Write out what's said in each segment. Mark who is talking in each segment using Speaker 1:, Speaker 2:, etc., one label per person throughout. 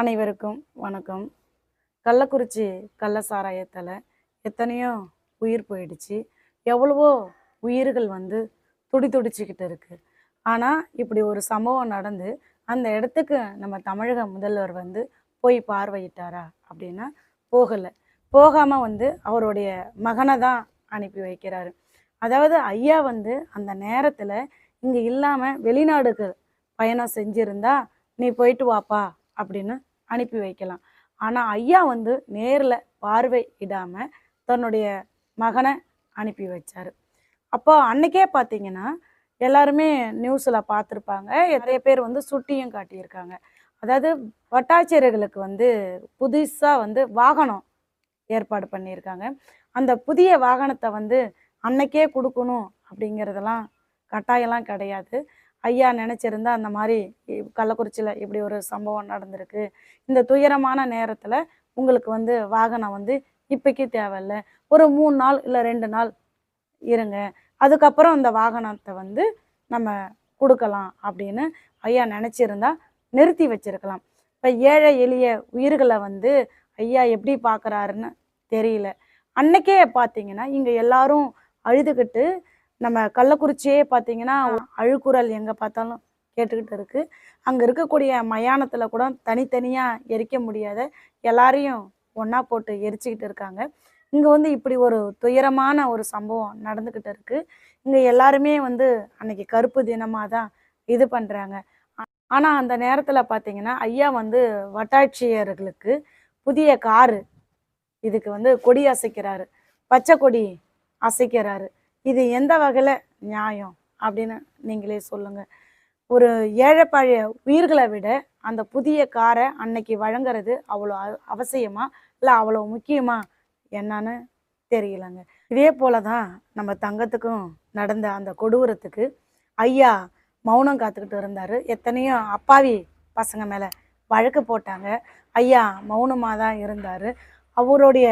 Speaker 1: அனைவருக்கும் வணக்கம். கள்ளக்குறிச்சி கள்ள சாராயத்தில் எத்தனையோ உயிர் போயிடுச்சு. எவ்வளவோ உயிர்கள் வந்து துடி துடிச்சிக்கிட்டு இருக்குது ஆனால் இப்படி ஒரு சம்பவம் நடந்து அந்த இடத்துக்கு நம்ம தமிழக முதல்வர் வந்து போய் பார்வையிட்டாரா அப்படின்னா போகலை. போகாமல் வந்து அவருடைய மகனை தான் அனுப்பி வைக்கிறாரு. அதாவது ஐயா வந்து அந்த நேரத்தில் இங்கே இல்லாமல் வெளிநாடுக்கு பயணம் செஞ்சுருந்தா நீ போயிட்டு வாப்பா அப்படின்னு அனுப்பி வைக்கலாம். ஆனால் ஐயா வந்து நேரில் பார்வை இடாமல் தன்னுடைய மகனை அனுப்பி வச்சார். அப்போ அன்னைக்கே பார்த்தீங்கன்னா எல்லாருமே நியூஸில் பார்த்துருப்பாங்க நிறைய பேர் வந்து சுட்டியும் காட்டியிருக்காங்க. அதாவது வட்டாட்சியர்களுக்கு வந்து புதுசாக வந்து வாகனம் ஏற்பாடு பண்ணியிருக்காங்க. அந்த புதிய வாகனத்தை வந்து அன்னைக்கே கொடுக்கணும் அப்படிங்கிறதெல்லாம் கட்டாயம்லாம் கிடையாது. ஐயா நினச்சிருந்தா அந்த மாதிரி கள்ளக்குறிச்சியில் இப்படி ஒரு சம்பவம் நடந்திருக்கு. இந்த துயரமான நேரத்தில் உங்களுக்கு வந்து வாகனம் வந்து இப்போக்கி தேவையில்ல. ஒரு மூணு நாள் இல்லை ரெண்டு நாள் இருங்க. அதுக்கப்புறம் இந்த வாகனத்தை வந்து நம்ம கொடுக்கலாம் அப்படின்னு ஐயா நினச்சிருந்தா நிறுத்தி வச்சிருக்கலாம். இப்போ ஏழை எளிய உயிர்களை வந்து ஐயா எப்படி பார்க்குறாருன்னு தெரியல. அன்னைக்கே பார்த்தீங்கன்னா இங்கே எல்லாரும் அழுதுகிட்டு நம்ம கள்ளக்குறிச்சியே பார்த்தீங்கன்னா அழுக்குரல் எங்கே பார்த்தாலும் கேட்டுக்கிட்டு இருக்கு. அங்கே இருக்கக்கூடிய மயானத்தில் கூட தனித்தனியாக எரிக்க முடியாத எல்லாரையும் ஒன்றா போட்டு எரிச்சுக்கிட்டு இருக்காங்க. இங்கே வந்து இப்படி ஒரு துயரமான ஒரு சம்பவம் நடந்துக்கிட்டு இருக்கு. இங்கே எல்லாருமே வந்து அன்னைக்கு கருப்பு தினமாக தான் இது பண்ணுறாங்க ஆனால் அந்த நேரத்தில் பார்த்தீங்கன்னா ஐயா வந்து வட்டாட்சியர்களுக்கு புதிய காரு இதுக்கு வந்து கொடி அசைக்கிறாரு. பச்சை கொடி அசைக்கிறாரு. இது எந்த வகையில் நியாயம் அப்படின்னு நீங்களே சொல்லுங்கள் ஒரு ஏழைப்பாழைய உயிர்களை விட அந்த புதிய காரை அன்னைக்கு வழங்குறது அவ்வளோ அவசியமா? இல்லை அவ்வளோ முக்கியமா? என்னன்னு தெரியலங்க. இதே போல தான் நம்ம தங்கத்துக்கும் நடந்த அந்த கொடூரத்துக்கு ஐயா மௌனம் காத்துக்கிட்டு இருந்தார். எத்தனையோ அப்பாவி பசங்க மேலே வழக்கு போட்டாங்க. ஐயா மௌனமாக தான் இருந்தார். அவருடைய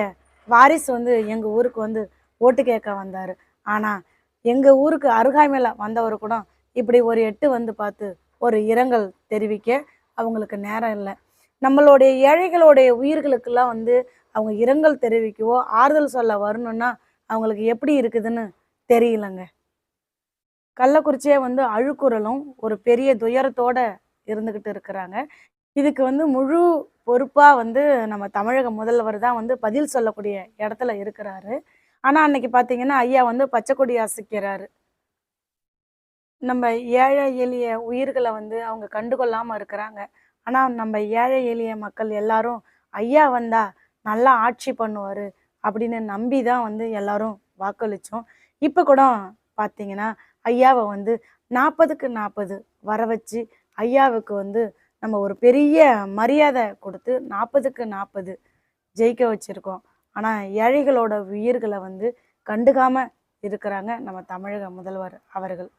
Speaker 1: வாரிசு வந்து எங்கள் ஊருக்கு வந்து ஓட்டு கேட்க வந்தார். ஆனால் எங்கள் ஊருக்கு அருகாமையில் வந்தவர் கூட இப்படி ஒரு எட்டு வந்து பார்த்து ஒரு இரங்கல் தெரிவிக்க அவங்களுக்கு நேரம் இல்லை. நம்மளுடைய ஏழைகளுடைய உயிர்களுக்கெல்லாம் வந்து அவங்க இரங்கல் தெரிவிக்கவோ ஆறுதல் சொல்ல வரணும்னா அவங்களுக்கு எப்படி இருக்குதுன்னு தெரியலங்க. கள்ளக்குறிச்சியே வந்து அழுக்குறலும் ஒரு பெரிய துயரத்தோட இருந்துக்கிட்டு இருக்கிறாங்க. இதுக்கு வந்து முழு பொறுப்பாக வந்து நம்ம தமிழக முதல்வர் தான் வந்து பதில் சொல்லக்கூடிய இடத்துல இருக்கிறாரு. ஆனால் அன்னைக்கு பார்த்தீங்கன்னா ஐயா வந்து பச்சை கொடி அசைக்கிறாரு. நம்ம ஏழை எளிய உயிர்களை வந்து அவங்க கண்டுகொள்ளாமல் இருக்கிறாங்க. ஆனால் நம்ம ஏழை எளிய மக்கள் எல்லாரும் ஐயா வந்தா நல்லா ஆட்சி பண்ணுவார் அப்படின்னு நம்பி தான் வந்து எல்லாரும் வாக்களித்தோம் இப்போ கூட பார்த்தீங்கன்னா ஐயாவை வந்து நாற்பதுக்கு நாற்பது வர வச்சு ஐயாவுக்கு வந்து நம்ம ஒரு பெரிய மரியாதை கொடுத்து நாற்பதுக்கு நாற்பது ஜெயிக்க வச்சுருக்கோம். ஆனால் ஏழைகளோட உயிர்களை வந்து கண்டுக்காமல் இருக்கிறாங்க நம்ம தமிழக முதல்வர் அவர்கள்.